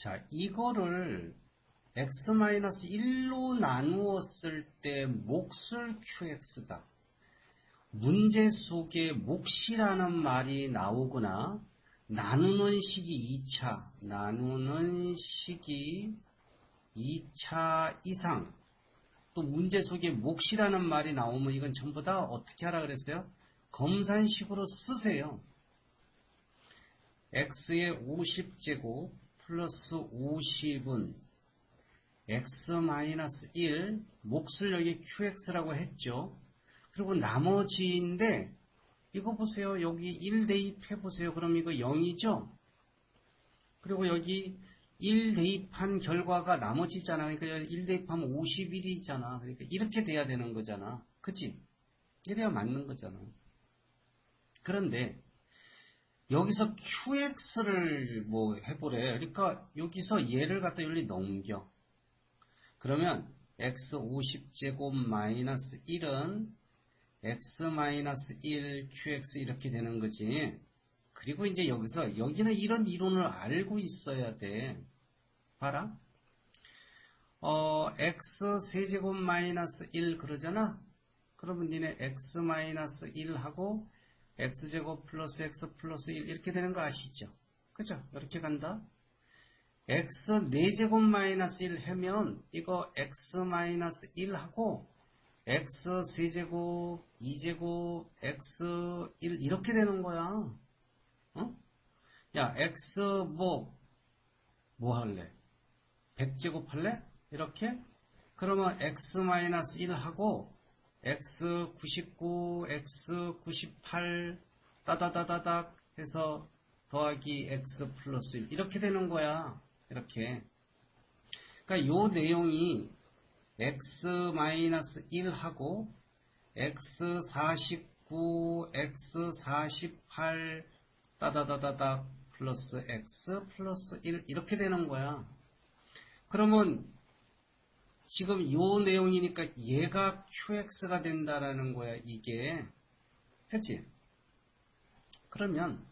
자, 이거를 x-1로 나누었을 때 몫을 qx다. 문제 속에 몫이라는 말이 나오거나 나누는 식이 2차, 나누는 식이 2차 이상 또 문제 속에 몫이라는 말이 나오면 이건 전부 다 어떻게 하라 그랬어요? 검산식으로 쓰세요. x의 50제곱 플러스 50은 x-1 몫을 여기 qx라고 했죠. 그리고 나머지인데 이거 보세요. 여기 1 대입해 보세요. 그럼 이거 0이죠? 그리고 여기 1 대입한 결과가 나머지잖아. 그러니까 1 대입하면 51이잖아. 그러니까 이렇게 돼야 되는 거잖아. 그치? 이래야 맞는 거잖아. 그런데 여기서 qx를 뭐 해보래. 그러니까 여기서 얘를 갖다 여기 넘겨. 그러면 x 50제곱 마이너스 1은 x-1 qx 이렇게 되는 거지. 그리고 이제 여기서 여기는 이런 이론을 알고 있어야 돼. 봐라. 어, x 세제곱 마이너스 1 그러잖아. 그러면 니네 x 마이너스 1하고 x제곱 플러스 x 플러스 1 이렇게 되는 거 아시죠? 그죠? 이렇게 간다. x 4제곱 마이너스 1 하면 이거 x 마이너스 1하고 x 세제곱 2제곱 x 1 이렇게 되는 거야. 어? 야 x 뭐 뭐 할래? 100제곱 할래? 이렇게? 그러면 x 마이너스 1 하고 x 99, x 98 따다다다닥 해서 더하기 x 플러스 1 이렇게 되는 거야. 이렇게. 그러니까 요 내용이 x-1하고 x49, x48 따다다다닥 플러스 x 플러스 1 이렇게 되는 거야. 그러면 지금 요 내용이니까 얘가 qx가 된다라는 거야. 이게 그치? 그러면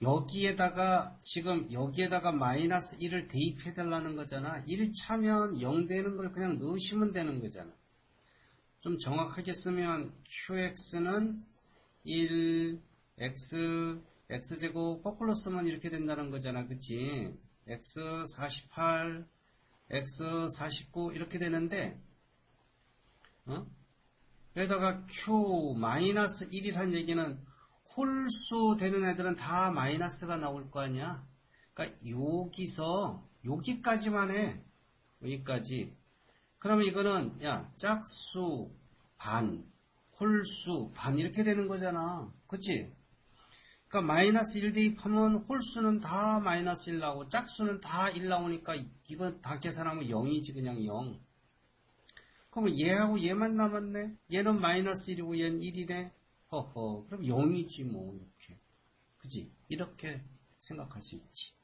여기에다가 지금 여기에다가 마이너스 1을 대입해 달라는 거잖아. 1 차면 0 되는 걸 그냥 넣으시면 되는 거잖아. 좀 정확하게 쓰면 qx는 1 x x제곱 거꾸로 쓰면 이렇게 된다는 거잖아. 그치? x 48 x 49 이렇게 되는데 어? 여기다가 q 마이너스 1이란 얘기는 홀수 되는 애들은 다 마이너스가 나올 거 아니야. 그러니까 여기서 여기까지만 해. 여기까지. 그러면 이거는 야 짝수 반, 홀수 반 이렇게 되는 거잖아. 그치? 그러니까 마이너스 1 대입하면 홀수는 다 마이너스 1 나오고 짝수는 다 1 나오니까 이거 다 계산하면 0이지 그냥 0. 그러면 얘하고 얘만 남았네. 얘는 마이너스 1이고 얘는 1이네. 허허, 그럼 0이지 뭐, 이렇게. 그지? 이렇게 생각할 수 있지.